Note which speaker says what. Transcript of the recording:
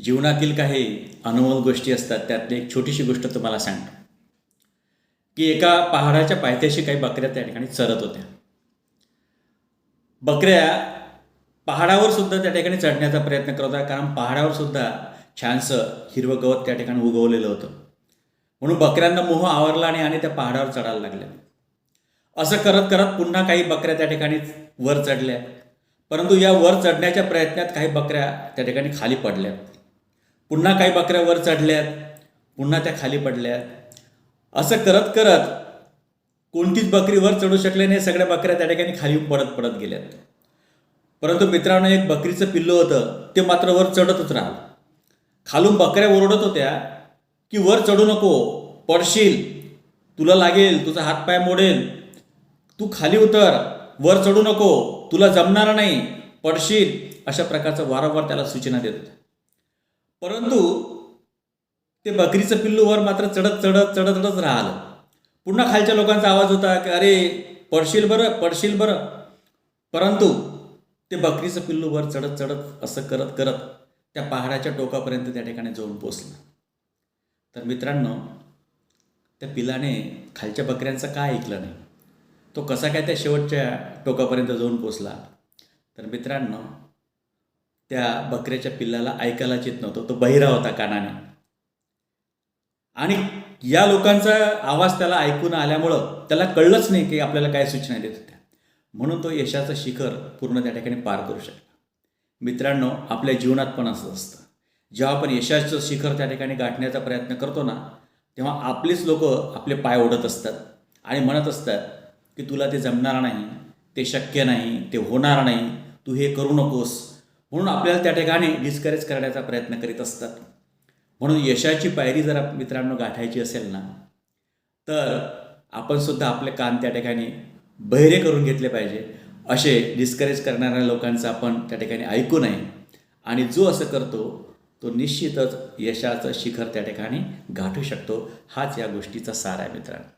Speaker 1: जीवनातील काही अनमोल गोष्टी असतात त्यातली एक छोटीशी गोष्ट तुम्हाला सांगतो. की एका पहाडाच्या पायथ्याशी काही बकऱ्या त्या ठिकाणी चरत होत्या. बकऱ्या पहाडावर सुद्धा त्या ठिकाणी चढण्याचा प्रयत्न करत होता कारण पहाडावर सुद्धा छानसं हिरवं गवत त्या ठिकाणी उगवलेलं होतं. म्हणून बकऱ्यांना मोह आवरला आणि आणि त्या पहाडावर चढायला लागल्या. असं करत करत पुन्हा काही बकऱ्या त्या ठिकाणी वर चढल्या. परंतु या वर चढण्याच्या प्रयत्नात काही बकऱ्या त्या ठिकाणी खाली पडल्या. पुन्हा काही बकऱ्या वर चढल्यात पुन्हा त्या खाली पडल्यात. असं करत करत कोणतीच बकरी वर चढू शकले नाही सगळ्या बकऱ्या त्या ठिकाणी खाली पडत पडत गेल्यात. परंतु मित्रांनो एक बकरीचं पिल्लू होतं ते मात्र वर चढतच राहिलं. खालून बकऱ्या ओरडत होत्या की वर चढू नको पडशील तुला लागेल तुझा हातपाय मोडेल तू खाली उतर वर चढू नको तुला जमणार नाही पडशील अशा प्रकारचं वारंवार त्याला सूचना देत होत्या. परंतु ते बकरीचं पिल्लू वर मात्र चढत चढत चढत चढत राहिलं. पुन्हा खालच्या लोकांचा आवाज होता की अरे पडशील बरं पडशील बरं. परंतु ते बकरीचं पिल्लू वर चढत चढत असं करत करत त्या पहाडाच्या टोकापर्यंत त्या ठिकाणी जाऊन पोचलं तर मित्रांनो त्या पिलाने खालच्या बकऱ्यांचं काय ऐकलं नाही? तो कसा काय त्या शेवटच्या टोकापर्यंत जाऊन पोचला तर मित्रांनो त्या बकऱ्याच्या पिल्लाला ऐकायलाच येत नव्हतं. तो बहिरा होता कानाने. आणि या लोकांचा आवाज त्याला ऐकून आल्यामुळं त्याला कळलंच नाही की आपल्याला काय सूचना देत होत्या. म्हणून तो यशाचं शिखर पूर्ण त्या ठिकाणी पार करू शकला. मित्रांनो आपल्या जीवनात पण असं असतं. जेव्हा आपण यशाचं शिखर त्या ठिकाणी गाठण्याचा प्रयत्न करतो ना तेव्हा आपलेच लोक आपले पाय ओढत असतात आणि म्हणत असतात की तुला ते जमणार नाही ते शक्य नाही ते होणार नाही तू हे करू नकोस म्हणून आपल्याला त्या ठिकाणी डिस्करेज करण्याचा प्रयत्न करीत असतात. म्हणून यशाची पायरी जर मित्रांनो गाठायची असेल ना तर आपण सुद्धा आपले कान त्या ठिकाणी बहिरे करून घेतले पाहिजे. असे डिस्करेज करणाऱ्या लोकांचं आपण त्या ठिकाणी ऐकू नये. आणि जो असं करतो तो निश्चितच यशाचं शिखर त्या ठिकाणी गाठू शकतो. हाच या गोष्टीचा सार आहे मित्रांनो.